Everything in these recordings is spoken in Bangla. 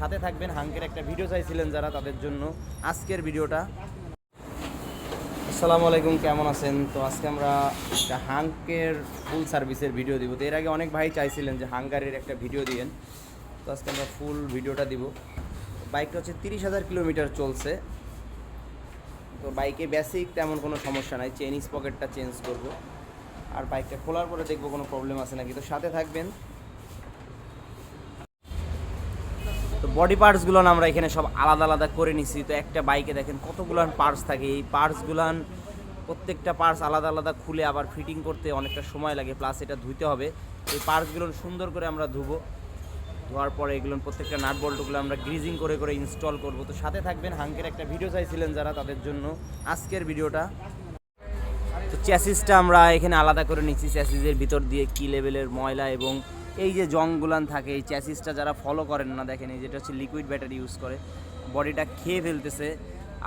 সাথে থাকবেন হাঙ্কের একটা ভিডিও চাইছিলেন যারা তাদের জন্য। আজকের ভিডিওটা আসসালামু আলাইকুম, কেমন আছেন? তো আজকে আমরা একটা হাঙ্কের ফুল সার্ভিসের ভিডিও দিব। তো এর আগে অনেক ভাই চাইছিলেন যে হাঙ্গারের একটা ভিডিও দিয়েন। তো আজকে আমরা ফুল ভিডিওটা দিব। বাইকটা হচ্ছে তিরিশ হাজার কিলোমিটার চলছে। তো বাইকে বেসিক তেমন কোনো সমস্যা নাই। চেন পকেটটা চেঞ্জ করব। আর বাইকটা খোলার পরে দেখব কোনো প্রবলেম আছে নাকি। তো সাথে থাকবেন তো বডি পার্টসগুলো আমরা এখানে সব আলাদা আলাদা করে নিছি। তো একটা বাইকে দেখেন কতগুলান পার্টস থাকে। এই পার্টসগুলান প্রত্যেকটা পার্টস আলাদা আলাদা খুলে আবার ফিটিং করতে অনেকটা সময় লাগে প্লাস এটা ধুইতে হবে। এই পার্টসগুলো সুন্দর করে আমরা ধুবো। ধোয়ার পরে এগুলো প্রত্যেকটা নাট বল্টগুলো আমরা গ্রিজিং করে করে ইনস্টল করব। তো সাথে থাকবেন হাঙ্কের একটা ভিডিও চাইছিলেন যারা তাদের জন্য আজকের ভিডিওটা তো চ্যাসিসটা আমরা এখানে আলাদা করে নিচ্ছি। চ্যাসিসের ভিতর দিয়ে কি লেভেলের ময়লা এবং এই যে জংগুলান থাকে, এই চ্যাসিসটা যারা ফলো করেন না, দেখেন এই যেটা হচ্ছে লিকুইড ব্যাটারি ইউজ করে। বডিটা খেয়ে ফেলতেছে।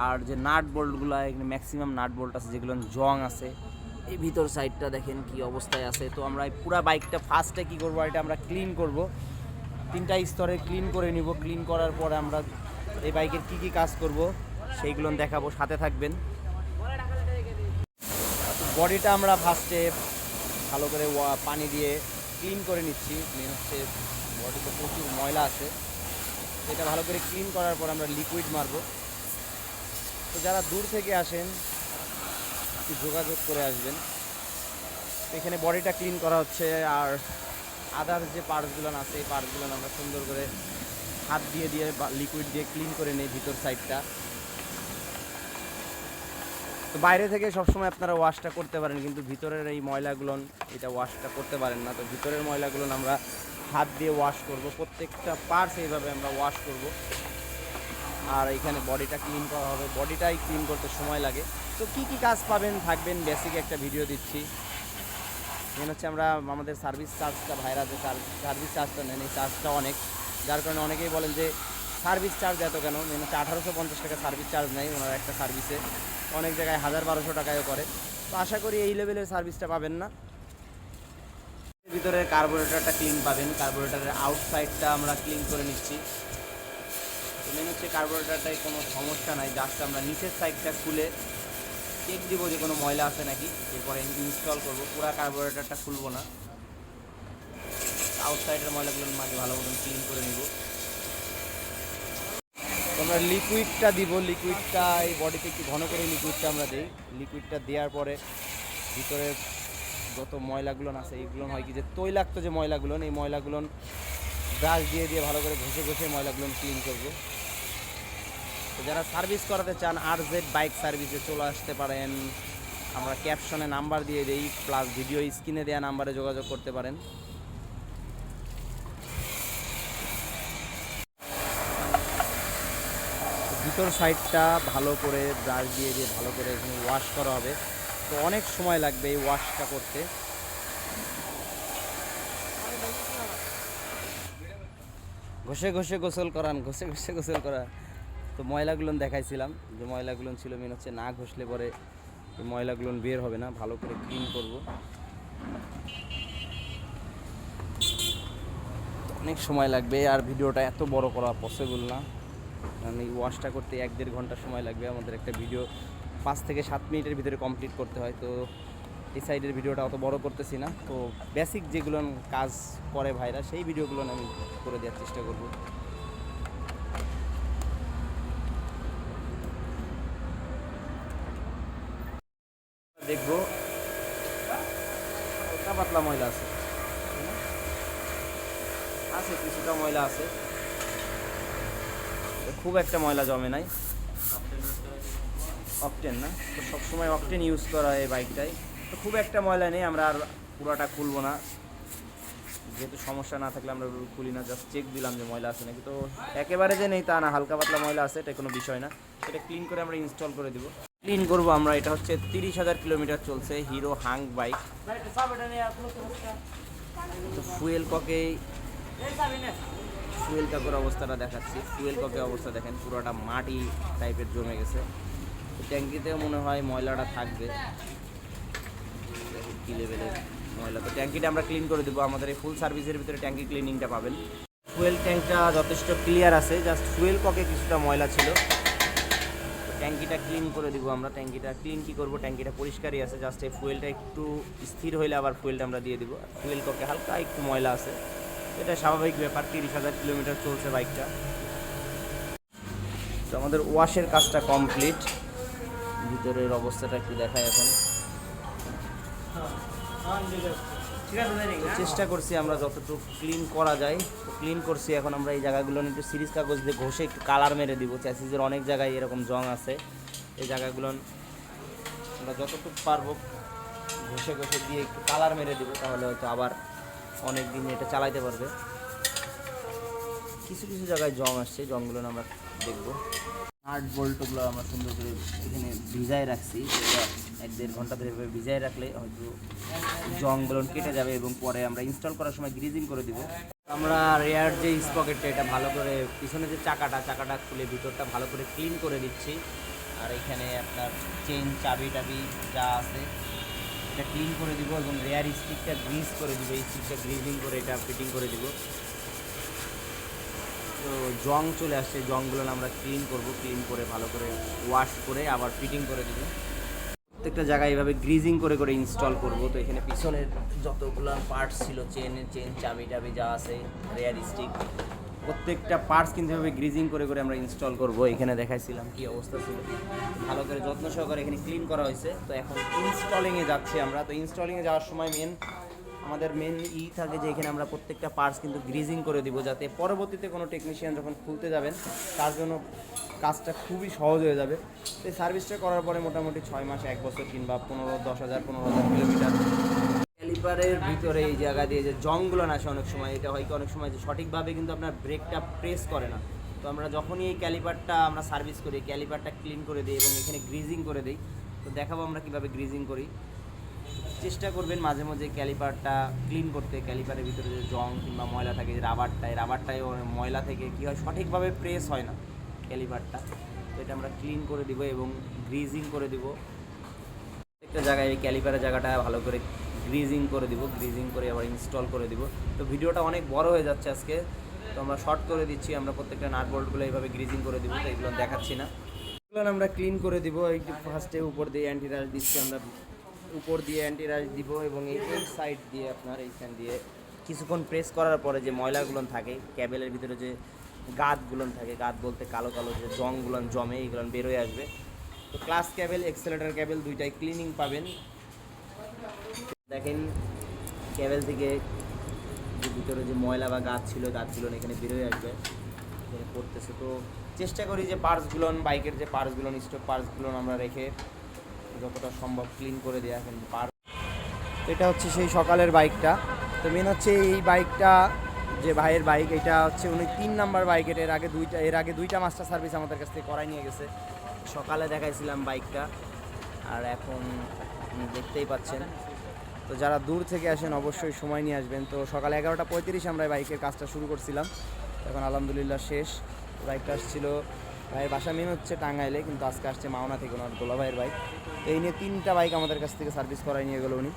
আর যে নাট বোল্টগুলো এখানে ম্যাক্সিমাম নাট বোল্ট আছে, যেগুলো জং আছে। এই ভিতর সাইডটা দেখেন কি অবস্থায় আছে। তো আমরা এই পুরা বাইকটা ফার্স্টে কী করব, এটা আমরা ক্লিন করব। তিনটা স্তরে ক্লিন করে নিব। ক্লিন করার পরে আমরা এই বাইকের কি কি কাজ করব, সেইগুলো দেখাবো। সাথে থাকবেন। বডিটা আমরা ফার্স্টে ভালো করে পানি দিয়ে ক্লিন করে নিচ্ছি। মেন হচ্ছে বডিতে প্রচুর ময়লা আছে। এটা ভালো করে ক্লিন করার পর আমরা লিকুইড মারবো। তো যারা দূর থেকে আসেন যোগাযোগ করে আসবেন। এখানে বডিটা ক্লিন করা হচ্ছে আর আদার যে পার্টসগুলো আছে, এই পার্টসগুলো আমরা সুন্দর করে হাত দিয়ে দিয়ে বা লিকুইড দিয়ে ক্লিন করে নিই ভিতর সাইডটা তো বাইরে থেকে সবসময় আপনারা ওয়াশটা করতে পারেন, কিন্তু ভিতরের এই ময়লাগুলো, এটা ওয়াশটা করতে পারেন না। তো ভিতরের ময়লাগুলো আমরা হাত দিয়ে ওয়াশ করব, প্রত্যেকটা পার্টস এইভাবে আমরা ওয়াশ করব। আর এখানে বডিটা ক্লিন করা হবে। বডিটাই ক্লিন করতে সময় লাগে। তো কি কি কাজ পাবেন, থাকবেন, বেসিক একটা ভিডিও দিচ্ছি। মেন হচ্ছে আমরা, আমাদের সার্ভিস চার্জটা, ভাইরা সার্ভিস চার্জটা নেন, এই চার্জটা অনেক। যার কারণে অনেকেই বলেন যে, সার্ভিস চার্জ এত কেন? মেন হচ্ছে আঠারোশো পঞ্চাশ টাকা সার্ভিস চার্জ নেয় ওনারা একটা সার্ভিসে। অনেক জায়গায় হাজার বারোশো টাকায়ও করে। তো আশা করি এই লেভেলের সার্ভিসটা পাবেন না। ভিতরে কার্বোরেটরটা ক্লিন পাবেন। কার্বোরেটারের আউটসাইডটা আমরা ক্লিন করে নিচ্ছি। মেন হচ্ছে কার্বোরেটরটায় কোনো সমস্যা নাই জাস্ট আমরা নিচের সাইডটা খুলে চেক দিব যে কোনো ময়লা আছে নাকি। এরপরে ইনস্টল করব। পুরো কার্বোরেটারটা খুলবো না। আউটসাইডের ময়লাগুলো মাঝে ভালো মতন ক্লিন করে নিব। আমরা লিকুইডটা দিব লিকুইডটা এই বডিতে একটু ঘন করে লিকুইডটা আমরা দিই। লিকুইডটা দেওয়ার পরে ভিতরে যত ময়লাগুলো আছে এইগুলো হয় কি যে তৈলাক্ত যে ময়লাগুলো, এই ময়লাগুলো ব্রাশ দিয়ে দিয়ে ভালো করে ঘষে ঘষে ময়লাগুলো ক্লিন করব। তো যারা সার্ভিস করাতে চান আর জেড বাইক সার্ভিসে চলে আসতে পারেন। আমরা ক্যাপশনে নাম্বার দিয়ে দিই প্লাস ভিডিও স্ক্রিনে দেওয়া নাম্বারে যোগাযোগ করতে পারেন। ভিতর সাইডটা ভালো করে ব্রাশ দিয়ে দিয়ে ভালো করে এখানে ওয়াশ করা হবে। তো অনেক সময় লাগবে এই ওয়াশটা করতে। ঘষে ঘষে গোসল করান, ঘষে ঘষে গোসল করা। তো ময়লাগুলো দেখাইছিলাম, যে ময়লাগুলো ছিল মেন হচ্ছে না ঘষলে পরে ময়লাগুলো বের হবে না, ভালো করে ক্লিন করব। অনেক সময় লাগবে, আর ভিডিওটা এত বড় করা পসিবল না। কারণ এই ওয়াশটা করতে এক দেড় ঘণ্টা সময় লাগবে। আমাদের একটা ভিডিও পাঁচ থেকে সাত মিনিটের ভিতরে কমপ্লিট করতে হয়। তো এই সাইডের ভিডিওটা অত বড় করতেছি না। তো বেসিক যেগুলো কাজ করে ভাইরা, সেই ভিডিওগুলো আমি করে দেওয়ার চেষ্টা করব। দেখব। পাতলা ময়লা আছে। আছে, কিছুটা ময়লা আছে। খুব একটা ময়লা জমে নাই। অকটেন না? তো সবসময় অকটেন ইউজ করা হয় এই বাইকটাই তো খুব একটা ময়লা নেই, আমরা আর পুরাটা খুলবো না। যেহেতু সমস্যা না থাকলে আমরা খুলি না জাস্ট চেক দিলাম যে ময়লা আছে নাকি। তো একেবারে যে নেই তা না, হালকা পাতলা ময়লা আছে, এটা কোনো বিষয় না। এটা ক্লিন করে আমরা ইনস্টল করে দিব। ক্লিন করব আমরা, এটা হচ্ছে তিরিশ হাজার কিলোমিটার চলছে হিরো হাং বাইক তো ফুয়েল ককে ফুয়েল কাকের অবস্থাটা দেখাচ্ছি। ফুয়েল ককের অবস্থা দেখেন, পুরোটা মাটি টাইপের জমে গেছে। ট্যাঙ্কিতেও মনে হয় ময়লাটা থাকবে। কি লেভেলের ময়লা। তো ট্যাঙ্কিটা আমরা ক্লিন করে দেবো। আমাদের এই ফুল সার্ভিসের ভিতরে ট্যাঙ্কি ক্লিনিংটা পাবেন। ফুয়েল ট্যাঙ্কটা যথেষ্ট ক্লিয়ার আছে জাস্ট ফুয়েল ককে কিছুটা ময়লা ছিল। ট্যাঙ্কিটা ক্লিন করে দিব আমরা। ট্যাঙ্কিটা ক্লিন কি করব? ট্যাঙ্কিটা পরিষ্কারই আছে। জাস্ট এই ফুয়েলটা একটু স্থির হইলে আবার ফুয়েলটা আমরা দিয়ে দিব। ফুয়েল ককে হালকা একটু ময়লা আছে। এটা স্বাভাবিক ব্যাপার তিরিশ হাজার কিলোমিটার চলছে বাইকটা। তো আমাদের ওয়াশের কাজটা কমপ্লিট। ভিতরের অবস্থাটা একটু দেখায় এখন। চেষ্টা করছি আমরা যতটুকু ক্লিন করা যায়। তো ক্লিন করছি এখন আমরা এই জায়গাগুলো একটু সিরিজ কাগজ দিয়ে ঘষে একটু কালার মেরে দিব। চ্যাসিসের অনেক জায়গায় এরকম জং আছে। এই জায়গাগুলো আমরা যতটুকু পারব ঘষে ঘষে দিয়ে একটু কালার মেরে দিব তাহলে হয়তো আবার অনেক দিন এটা চালাইতে পারবে। কিছু কিছু জায়গায় জং আসছে জংগুলো আমরা দেখব। আট বোল্টগুলো আমরা সুন্দর করে এখানে ভিজায় রাখছি। এক দেড় ঘণ্টা ধরে ভিজায় রাখলে হয়তো জংগুলো কেটে যাবে এবং পরে আমরা ইনস্টল করার সময় গ্রিজিং করে দিব। আমরা রেয়ার যে স্পকেটটা এটা ভালো করে পিছনে যে চাকাটা চাকাটা খুলে ভিতরটা ভালো করে ক্লিন করে দিচ্ছি আর এখানে আপনার চেন চাবি টাবি যা আছে এটা ক্লিন করে দিব এবং রেয়ার স্টিকটা গ্রিজ করে দিব, এই স্টিকটা গ্রিজিং করে এটা ফিটিং করে দিব। তো জং চলে আসছে, জংগুলো আমরা ক্লিন করব ক্লিন করে ভালো করে ওয়াশ করে আবার ফিটিং করে দিব। প্রত্যেকটা জায়গায় এভাবে গ্রিজিং করে করে ইনস্টল করব। তো এখানে পিছনের যতগুলো পার্টস ছিল চেন চেন চাবি টাবি যা আছে রেয়ার স্টিক প্রত্যেকটা পার্টস কিন্তু এভাবে গ্রিজিং করে করে আমরা ইনস্টল করব। এখানে দেখাইছিলাম কি অবস্থা ছিল। ভালো করে যত্ন সহকারে এখানে ক্লিন করা হয়েছে। তো এখন ইনস্টলিংয়ে যাচ্ছি আমরা। তো ইনস্টলিংয়ে যাওয়ার সময় মেন আমাদের মেন ই থাকে যে এখানে আমরা প্রত্যেকটা পার্টস কিন্তু গ্রিজিং করে দিব যাতে পরবর্তীতে কোনো টেকনিশিয়ান যখন খুলতে যাবেন, তার জন্য কাজটা খুবই সহজ হয়ে যাবে। তো এই সার্ভিসটা করার পরে মোটামুটি ছয় মাস, এক বছর কিংবা পনেরো, দশ হাজার, পনেরো হাজার কিলোমিটার ক্যালিপারের ভিতরে এই জায়গা দিয়ে যে জংগুলো আসে অনেক সময়, এটা হয় কি অনেক সময় যে সঠিকভাবে কিন্তু আপনার ব্রেকটা প্রেস করে না। তো আমরা যখনই এই ক্যালিপারটা আমরা সার্ভিস করি, ক্যালিপারটা ক্লিন করে দিই এবং এখানে গ্রিজিং করে দিই, তো দেখাবো আমরা কীভাবে গ্রিজিং করি। চেষ্টা করবেন মাঝে মাঝে ক্যালিপারটা ক্লিন করতে, ক্যালিপারের ভিতরে যে জং কিংবা ময়লা থাকে, যে রাবারটা এই রাবারটায় ময়লা থেকে কী হয়, সঠিকভাবে প্রেস হয় না ক্যালিপারটা। তো এটা আমরা ক্লিন করে দিব এবং গ্রিজিং করে দিব। একটা জায়গায় এই ক্যালিপারের জায়গাটা ভালো করে গ্রিজিং করে দিব গ্রিজিং করে আবার ইনস্টল করে দিব। তো ভিডিওটা অনেক বড় হয়ে যাচ্ছে আজকে। তো আমরা শর্ট করে দিচ্ছি, আমরা প্রত্যেকটা নাট বোল্টগুলো এইভাবে গ্রিজিং করে দিব, তো এগুলো দেখাচ্ছি না। এগুলো আমরা ক্লিন করে দিব, এই ফার্স্টে উপর দিয়ে অ্যান্টিরাস দিচ্ছি আমরা। উপর দিয়ে অ্যান্টিরাস দিব এবং এই সাইড দিয়ে আপনার এইখান দিয়ে কিছুক্ষণ প্রেস করার পরে যে ময়লাগুলো থাকে ক্যাবেলের ভিতরে যে গাদগুলো থাকে গাদ বলতে কালো কালো যে জংগুলো জমে এইগুলো বেরোয় আসবে। তো ক্লাস ক্যাবেল এক্সেলেটার ক্যাবেল দুইটাই ক্লিনিং পাবেন। দেখেন ক্যাবেল থেকে যে ভিতরে যে ময়লা বা গাছ ছিল, গাছগুলো এখানে বেরোয় আসবে পড়তেছে। তো চেষ্টা করি যে পার্টসগুলো বাইকের যে পার্টসগুলো স্টক পার্টসগুলো আমরা রেখে যতটা সম্ভব ক্লিন করে দেওয়া কিন্তু পার এটা হচ্ছে সেই সকালের বাইকটা। তো মেন হচ্ছে এই বাইকটা, যে ভাইয়ের বাইক, এটা হচ্ছে উনি তিন নাম্বার বাইকের, এর আগে দুইটা, এর আগে দুইটা মাস্টার সার্ভিস আমাদের কাছ থেকে করাই নিয়ে গেছে। সকালে দেখাইছিলাম বাইকটা, আর এখন দেখতেই পাচ্ছেন। তো যারা দূর থেকে আসেন অবশ্যই সময় নিয়ে আসবেন। তো সকাল এগারোটা পঁয়ত্রিশ আমরা বাইকের কাজটা শুরু করছিলাম। এখন আলহামদুলিল্লাহ শেষ। বাইকটা আসছিল ভাইয়ের বাসা মেন হচ্ছে টাঙ্গাইলে, কিন্তু আজকে আসছে মাওনা থেকে ওনার দোলা ভাইয়ের বাইক। এই নিয়ে তিনটা বাইক আমাদের কাছ থেকে সার্ভিস করাই নিয়ে গেলো উনি।